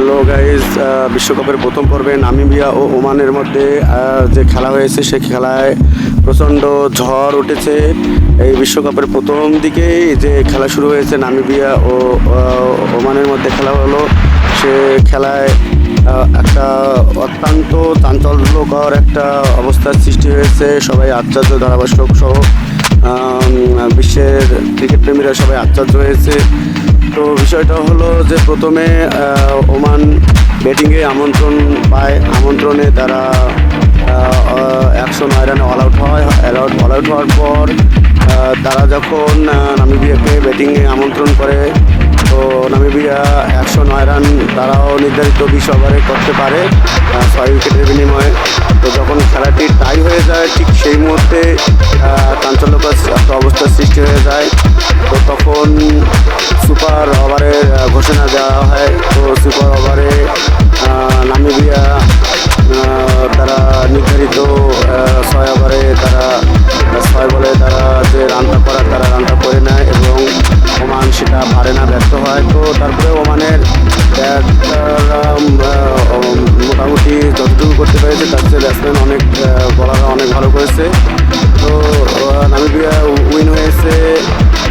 Hello guys বিশ্বকাপের প্রথম পর্বে নামিবিয়া ও ওমানের মধ্যে যে খেলা হয়েছে, সে খেলায় প্রচণ্ড ঝড় উঠেছে। এই বিশ্বকাপের প্রথম দিকেই যে খেলা শুরু হয়েছে নামিবিয়া ও ওমানের মধ্যে খেলা হলো, সে খেলায় একটা অত্যন্ত চাঞ্চল্যকর একটা অবস্থার সৃষ্টি হয়েছে। সবাই আশ্চর্য ধারাভাষ্যক সহ বিশ্বের ক্রিকেট প্রেমীরা সবাই আশ্চর্য হয়েছে। তো বিষয়টা হলো যে প্রথমে ওমান ব্যাটিংয়ে আমন্ত্রণ পায়। আমন্ত্রণে তারা একশো নয় রানে অল আউট হয়। অল আউট অল আউট হওয়ার পর তারা যখন নামিবিয়াকে ব্যাটিংয়ে আমন্ত্রণ করে, তো নামিবিয়া একশো নয় রান তারাও নির্ধারিত বিশ ওভারে করতে পারে ছয় উইকেটের বিনিময়ে। তো যখন খেলাটি টাই হয়ে যায়, ঠিক সেই মুহূর্তে চাঞ্চল্যকর পারে না ব্যর্থ হয়। তো তারপরে ওমানের মোটামুটি যতটুকু করতে পেরেছে, তার চেয়ে ব্যাটসম্যান অনেক বলাররা অনেক ভালো করেছে। তো নামিবিয়া